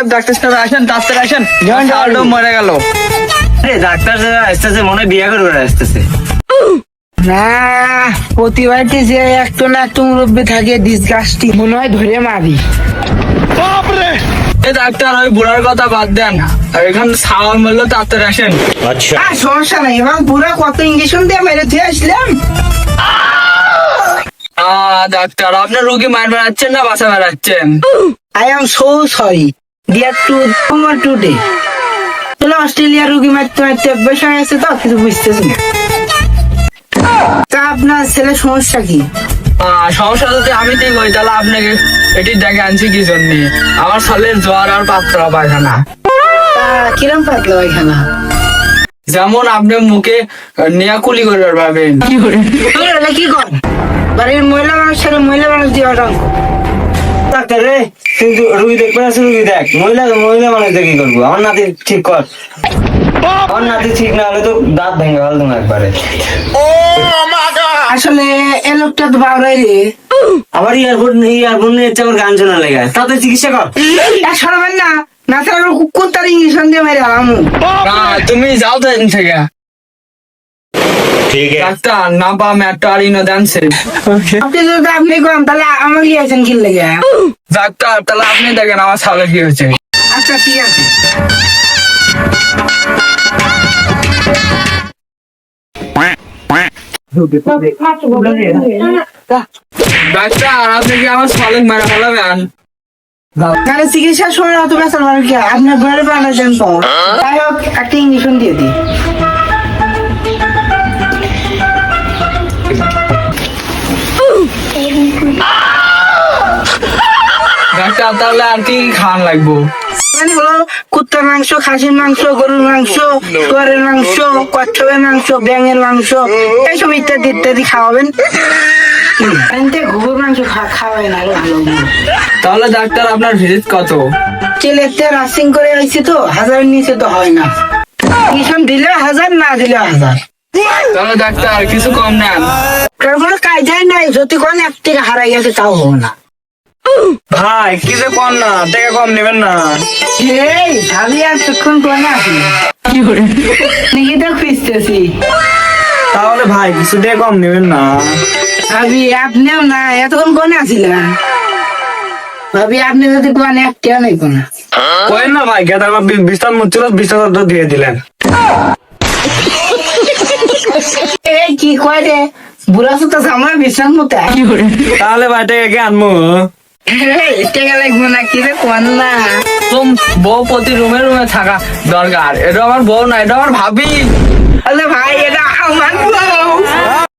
সাহেব ডাক্তার সাহেব আসেন ডাক্তার আসেন। ছাগলটা মরে গেল। আরে ডাক্তার সাহেব আসতেছে মনে বিয়ে করবে আসতেছে। না প্রতি বাড়িতে যে একটু না একটু মুরব্বী থাকে ডিসগাস্টি মনে হয় ধরে মারি। এ ডাক্তার ওই বুড়ার কথা বাদ দেন। আর এখানে ছাগল মরলো ডাক্তার আসেন। আর সমস্যা নাই এবং পুরো কত ইঞ্জেকশন দিয়ে মেরে দিয়ে আসলাম। আহ, ডাক্তার আপনার রুগী মার বেড়াচ্ছেন না বাসা বেড়াচ্ছেন I am so sorry dear to তোমার টুডে চলো অস্ট্রেলিয়া রুগী মারতে মারতে অভ্যাস হয়ে গেছে তো কিছু বুঝতেছি না। তা আপনার ছেলে সমস্যা কি? সমস্যা যদি আমি ঠিক হই তাহলে আপনাকে এটি ডেকে আনছি কি জন্য। আমার সালের জ্বর আর পায়খানা। কিরম পাতলো ওইখানা যেমন আপনি মুখে নিয়া কুলি করে পাবেন তোরা কি কর? বাড়ির মহিলা মানুষ ছেলে মহিলা মানুষ দিয়ে ডাক্তার রে তুই রুগী দেখবে আছে রুগী দেখ। মহিলা মহিলা মানুষ দেখি করব? আমার নাতি ঠিক কর। আমার নাতি ঠিক না হলে তো দাঁত ভেঙে ফেলতো না একবারে আসলে এ লোকটা তো বাবরাই রে। আবার এয়ারপোর্ট এয়ারপোর্ট নিয়ে আমার গান শোনা লেগে। তাতে চিকিৎসা কর। আর সরবেন না। না ছাড়া কুকুর তার ইঞ্জেকশন দিয়ে মেরে তুমি যাও তো থেকে। ठीक है ডাক্তার না পা ম্যাটটা আর ইনো দেনছে আপনি যদি আপনি করেন তাহলে আমার লিয়েছেন কি লেগে ডাক্তার তাহলে আপনি দেখেন আমার ছাগলের কি হয়েছে আচ্ছা ঠিক আছে ডাক্তার আপনি কি আমার ছাগলের মেরে ফেলাবেন তাহলে চিকিৎসার সময় অত বেসার মানে কি আপনার ঘরে বানাচ্ছেন তো যাই হোক একটা ইঞ্জেকশন দিয়ে দিই তাহলে আর কি খান লাগবো? মানে হলো কুত্তার মাংস খাসির মাংস গরুর মাংস শুয়ারের মাংস কচ্ছপের মাংস ব্যাঙের মাংস এইসব ইত্যাদি ইত্যাদি খাওয়াবেন। এনতে মাংস খা- না ভালো তাহলে ডাক্তার আপনার ভিজিট কত? ছেলেতে রাসিং করে আইছি তো হাজারের নিচে তো হয় না। টিউশন দিলে হাজার না দিলে হাজার। তাহলে ডাক্তার কিছু কম নেন। কারণ কোনো কায়দাই নাই যদি কোন এক থেকে হারাই গেছে তাও হবে না। ভাই কি যে কম না? টাকা কম নেবেন না। এই ভাবি আর তখন কোনে আসি। দেখি তো খুঁজতেছি। তাহলে ভাই কিছু টাকা কম নেবেন না। ভাবি আপনিও না এতক্ষণ কোনে আসিলেন ভাবি আপনি যদি কোন একটা নেই কোন। কয়েন না ভাই গেদার বিস্তার মুচ্ছিল বিস্তার তো দিয়ে দিলেন। এই কি কয় রে? বুড়া সুতা আমার বিশ্বাস মতো তাহলে ভাই টাকা কে আনব? বউ প্রতি রুমে রুমে থাকা দরকার এটা আমার বউ না এটা আমার ভাবি আরে ভাই এটা আমার বউ